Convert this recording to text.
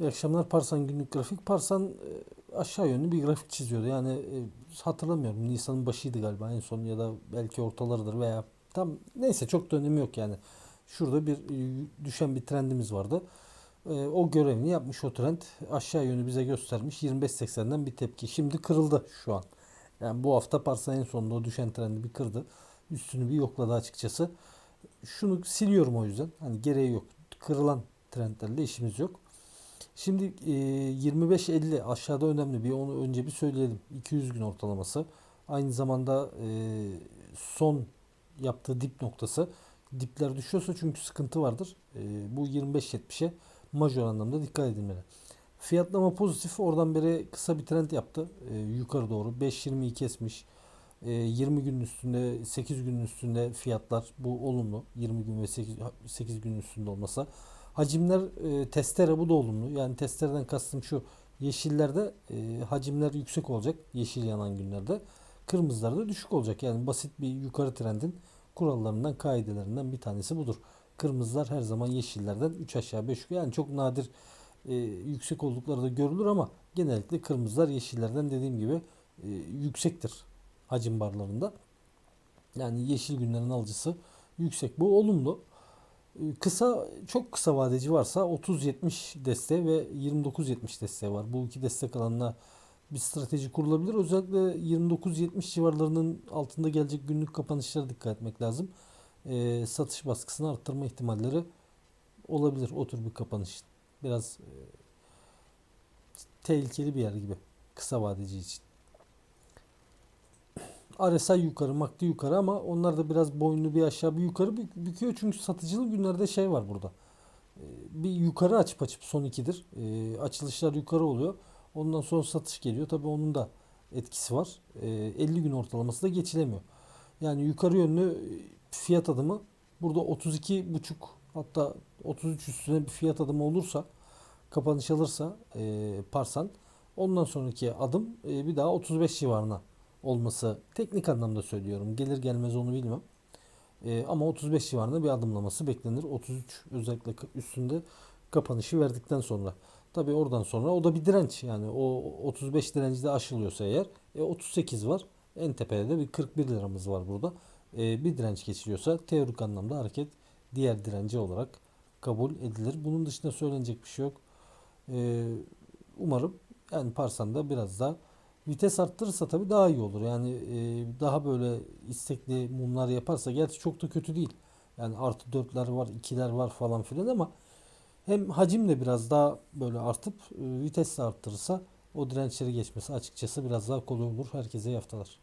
İyi akşamlar Parsan günlük grafik. Parsan e, aşağı yönlü bir grafik çiziyordu. Yani e, hatırlamıyorum. Nisan'ın başıydı galiba en son ya da belki ortalarıdır veya tam neyse çok da önemi yok yani. Şurada bir e, düşen bir trendimiz vardı. O görevini yapmış o trend. Aşağı yönü bize göstermiş. 25.80'den bir tepki. Şimdi kırıldı şu an. Yani bu hafta Parsan en sonunda o düşen trendi bir kırdı. Üstünü bir yokladı açıkçası. Şunu siliyorum o yüzden. Hani gereği yok. Kırılan trendlerle işimiz yok. Şimdi e, 25-50 aşağıda önemli bir onu önce bir söyleyelim. 200 gün ortalaması. Aynı zamanda e, son yaptığı dip noktası. Dipler düşüyorsa çünkü sıkıntı vardır. E, bu 25-70'e majör anlamda dikkat edilmeli. Fiyatlama pozitif. Oradan beri kısa bir trend yaptı. E, yukarı doğru. 5.22 kesmiş. E, 20 günün üstünde, 8 günün üstünde fiyatlar. Bu olumlu. 20 gün ve 8, 8 günün üstünde olmasa. Hacimler e, testere bu da olumlu. Yani testereden kastım şu yeşillerde e, hacimler yüksek olacak yeşil yanan günlerde. Kırmızılarda düşük olacak. Yani basit bir yukarı trendin kurallarından, kaidelerinden bir tanesi budur. Kırmızılar her zaman yeşillerden 3 aşağı 5 yukarı. Yani çok nadir e, yüksek oldukları da görülür ama genellikle kırmızılar yeşillerden dediğim gibi e, yüksektir hacim barlarında. Yani yeşil günlerin alıcısı yüksek. Bu olumlu. Kısa çok kısa vadeci varsa 30-70 desteği ve 29-70 desteği var. Bu iki destek alanına bir strateji kurulabilir. Özellikle 29-70 civarlarının altında gelecek günlük kapanışlara dikkat etmek lazım. Ee, satış baskısını arttırma ihtimalleri olabilir o tür bir kapanış. Biraz e, tehlikeli bir yer gibi kısa vadeci için. RSI yukarı, MACD yukarı ama onlar da biraz boynunu bir aşağı bir yukarı bük- büküyor. Çünkü satıcılı günlerde şey var burada. Ee, Bir yukarı açıp açıp son ikidir. Ee, Açılışlar yukarı oluyor. Ondan sonra satış geliyor. Tabii onun da etkisi var. Ee, 50 gün ortalaması da geçilemiyor. Yani yukarı yönlü e, fiyat adımı burada 32 buçuk hatta 33 üstüne bir fiyat adımı olursa kapanış alırsa e, parsan ondan sonraki adım e, bir daha 35 civarına olması teknik anlamda söylüyorum. Gelir gelmez onu bilmem. Ee, ama 35 civarında bir adımlaması beklenir. 33 özellikle üstünde kapanışı verdikten sonra. Tabii oradan sonra o da bir direnç. Yani o 35 direnci de aşılıyorsa eğer e, 38 var. En tepede de bir 41 liramız var burada. E, bir direnç geçiliyorsa teorik anlamda hareket diğer direnci olarak kabul edilir. Bunun dışında söylenecek bir şey yok. E, umarım yani Parsan'da biraz daha Vites arttırırsa tabii daha iyi olur. Yani e, daha böyle istekli mumlar yaparsa gerçi çok da kötü değil. Yani artı dörtler var, ikiler var falan filan ama hem hacim de biraz daha böyle artıp e, vites de arttırırsa o dirençleri geçmesi açıkçası biraz daha kolay olur. Herkese iyi haftalar.